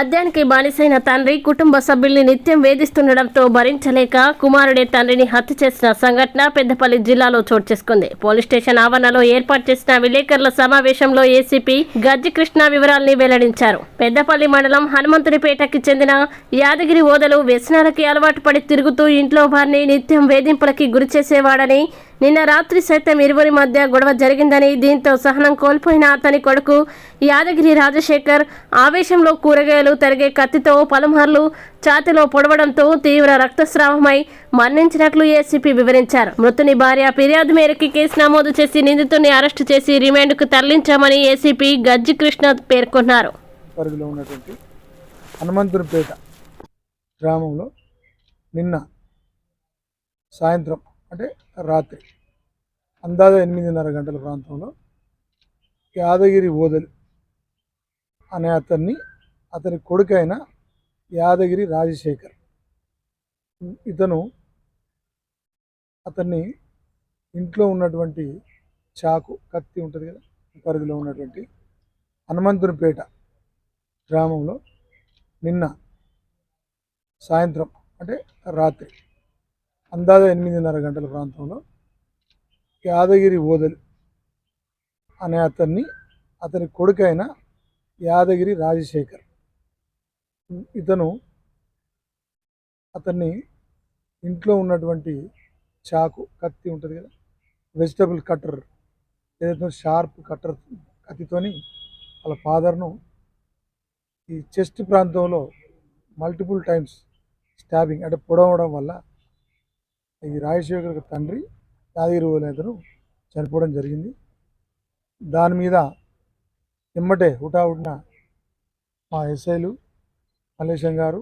మద్యానికి బానిసైన తండ్రి కుటుంబ సభ్యుల్ని నిత్యం వేధిస్తుండటంతో భరించలేక కుమారుడే తండ్రిని హత్య చేసిన సంఘటన పెద్దపల్లి జిల్లాలో చోటు చేసుకుంది. పోలీస్ స్టేషన్ ఆవరణలో ఏర్పాటు చేసిన విలేకరుల సమావేశంలో ఏసీపీ గజ్జి కృష్ణ వివరాల్ని వెల్లడించారు. పెద్దపల్లి మండలం హనుమంతుడిపేటకి చెందిన యాదగిరి ఓదలు వ్యసనాలకి అలవాటు పడి తిరుగుతూ ఇంట్లో వారిని నిత్యం వేధింపులకి గురి చేసేవాడని నిన్న రాత్రి సైతం ఇరువురి మధ్య గొడవ జరిగిందని దీంతో సహనం కోల్పోయిన అతని కొడుకు యాదగిరి రాజశేఖర్ ఆవేశంలో కూరగాయలు తరిగే కత్తితో పలుమార్లు ఛాతిలో పొడవడంతో తీవ్ర రక్తస్రావమై మరణించినట్లు ఏసీపీ వివరించారు. మృతుని భార్య ఫిర్యాదు మేరకు కేసు నమోదు చేసి నిందితుడిని అరెస్టు చేసి రిమాండ్కు తరలించామని ఏసీపీ గజ్జి కృష్ణ పేర్కొన్నారు. హనుమంతునిపేట గ్రామంలో నిన్న సాయంత్రం అంటే రాత్రి అందాజ ఎనిమిదిన్నర గంటల ప్రాంతంలో యాదగిరి ఓదలు అనే అతన్ని అతని కొడుకైన యాదగిరి రాజశేఖర్. ఇతను అతన్ని ఇంట్లో ఉన్నటువంటి చాకు కత్తి ఉంటుంది కదా పరిధిలో ఉన్నటువంటి హనుమంతునిపేట గ్రామంలో నిన్న సాయంత్రం అంటే రాత్రి అందాజ ఎనిమిదిన్నర గంటల ప్రాంతంలో యాదగిరి ఓదలి అనే అతన్ని అతని కొడుకైన యాదగిరి రాజశేఖర్. ఇతను అతన్ని ఇంట్లో ఉన్నటువంటి చాకు కత్తి ఉంటుంది కదా వెజిటబుల్ కట్టర్ ఏదైతే షార్ప్ కట్టర్ కత్తితోని వాళ్ళ ఫాదర్ను ఈ చెస్ట్ ప్రాంతంలో మల్టిపుల్ టైమ్స్ స్టాబింగ్ అంటే పొడవడం వల్ల ఈ రాజశేఖర్ తండ్రి యాదగిరి అతను చనిపోవడం జరిగింది. దాని మీద ఎమ్మటే హుటాహుటిన మా ఎస్ఐలు మల్లేశం గారు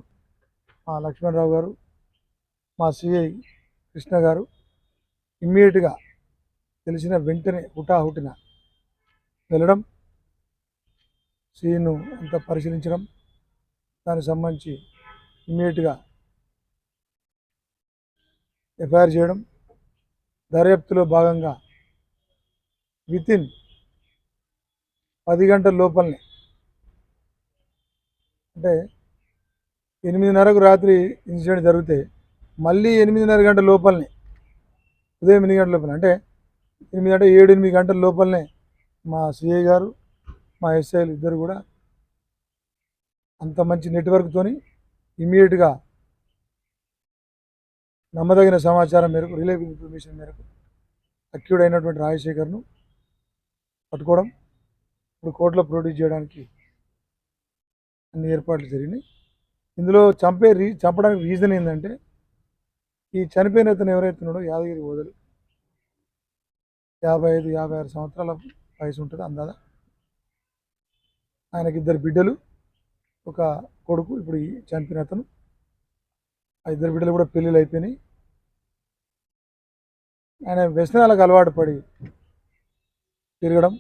మా లక్ష్మణరావు గారు మా సిఐ కృష్ణ గారు ఇమ్మీడియట్గా తెలిసిన వెంటనే హుటాహుటిన వెళ్ళడం సీను అంతా పరిశీలించడం దానికి సంబంధించి ఇమ్మీడియట్గా ఎఫ్ఐఆర్ చేయడం దర్యాప్తులో భాగంగా వితిన్ పది గంటల లోపలనే అంటే ఎనిమిదిన్నరకు రాత్రి ఇన్సిడెంట్ జరిగితే మళ్ళీ ఎనిమిదిన్నర గంటల లోపలనే ఉదయం ఎనిమిది గంటల లోపల అంటే ఎనిమిది అంటే ఏడు ఎనిమిది గంటల లోపలనే మా సిఐ గారు మా ఎస్ఐలు ఇద్దరు కూడా అంత మంచి నెట్వర్క్తోని ఇమీడియట్గా నమ్మదగిన సమాచారం మేరకు రిలేబుల్ ఇన్ఫర్మేషన్ మేరకు అక్యూడ్ అయినటువంటి రాజశేఖర్ను పట్టుకోవడం ఇప్పుడు కోర్టులో ప్రొడ్యూస్ చేయడానికి అన్ని ఏర్పాట్లు జరిగినాయి. ఇందులో చంపే రీ చంపడానికి రీజన్ ఏంటంటే ఈ చనిపోయిన అతను ఎవరైతే ఉన్నాడో యాదగిరి ఓదలు. యాభై ఐదు యాభై ఆరు సంవత్సరాల వయసు ఉంటుంది అందాదా. ఆయనకి ఇద్దరు బిడ్డలు ఒక కొడుకు ఇప్పుడు ఈ చనిపోయిన అతను. ఆ ఇద్దరు బిడ్డలు కూడా పెళ్ళిళ్ళు అయిపోయినాయి. ఆయన వ్యసనాలకు అలవాటు పడి తిరగడం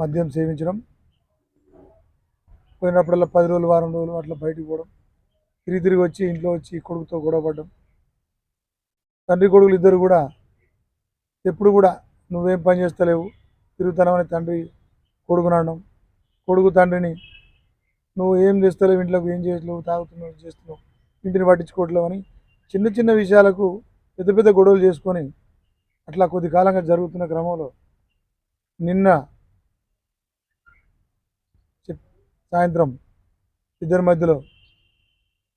మద్యం సేవించడం పోయినప్పుడల్లా పది రోజులు వారం రోజులు అట్లా బయటికి పోవడం తిరిగి తిరిగి వచ్చి ఇంట్లో వచ్చి కొడుకుతో గొడవపడడం తండ్రి కొడుకులు ఇద్దరు కూడా ఎప్పుడు కూడా నువ్వేం పని చేస్తలేవు తిరుగుతానమని తండ్రి కొడుకునడం కొడుకు తండ్రిని నువ్వు ఏం చేస్తలేవు ఇంట్లోకి ఏం చేయట్లేవు తాగుతున్నావు చేస్తున్నావు ఇంటిని పట్టించుకోవట్లేవు అని చిన్న చిన్న విషయాలకు పెద్ద పెద్ద గొడవలు చేసుకొని అట్లా కొద్ది కాలంగా జరుగుతున్న క్రమంలో నిన్న చెప్- సాయంత్రం ఇద్దరి మధ్యలో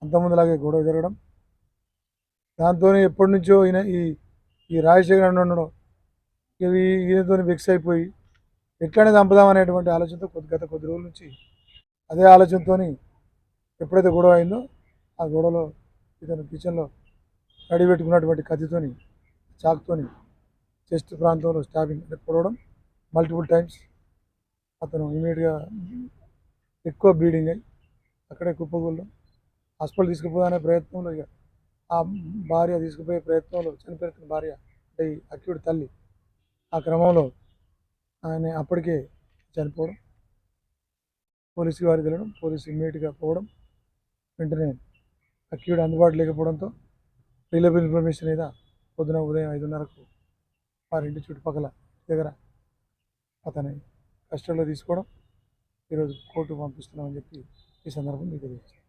అంతకుముందులాగే గొడవ జరగడం. దాంతో ఎప్పటి నుంచో ఈయన ఈ ఈ రాజశేఖర్ ఉండడం ఇవి ఈయనతో వెక్స్ అయిపోయి ఎట్లనే చంపుదాం అనేటువంటి ఆలోచనతో కొద్ది గత కొద్ది రోజుల నుంచి అదే ఆలోచనతో ఎప్పుడైతే గొడవ అయిందో ఆ గొడవలో ఇతను కిచెన్లో రెడీ పెట్టుకున్నటువంటి కత్తితోని చాకుతోని చెస్ట్ ప్రాంతంలో స్టాబింగ్ పొడవడం మల్టిపుల్ టైమ్స్ అతను ఇమీడియట్గా ఎక్కువ బ్లీడింగ్ అయ్యి అక్కడే కుప్పగూళ్ళం హాస్పిటల్ తీసుకుపోయే ప్రయత్నంలో ఇక ఆ భార్య తీసుకుపోయే ప్రయత్నంలో చనిపోయిన భార్య అంటే ఈ అక్యుడి తల్లి ఆ క్రమంలో ఆయన అప్పటికే చనిపోవడం. పోలీసు వారికి వెళ్ళడం పోలీసు ఇమ్మీడియట్గా పోవడం. వెంటనే అక్యూడ్ అందుబాటు లేకపోవడంతో రిలయబుల్ ఇన్ఫర్మేషన్ మీద పొద్దున ఉదయం ఐదున్నరకు వారింటి చుట్టుపక్కల దగ్గర అతని కస్టడీలో తీసుకోవడం ఈరోజు కోర్టు పంపిస్తున్నామని చెప్పి ఈ సందర్భం మీకు తెలియజేస్తాను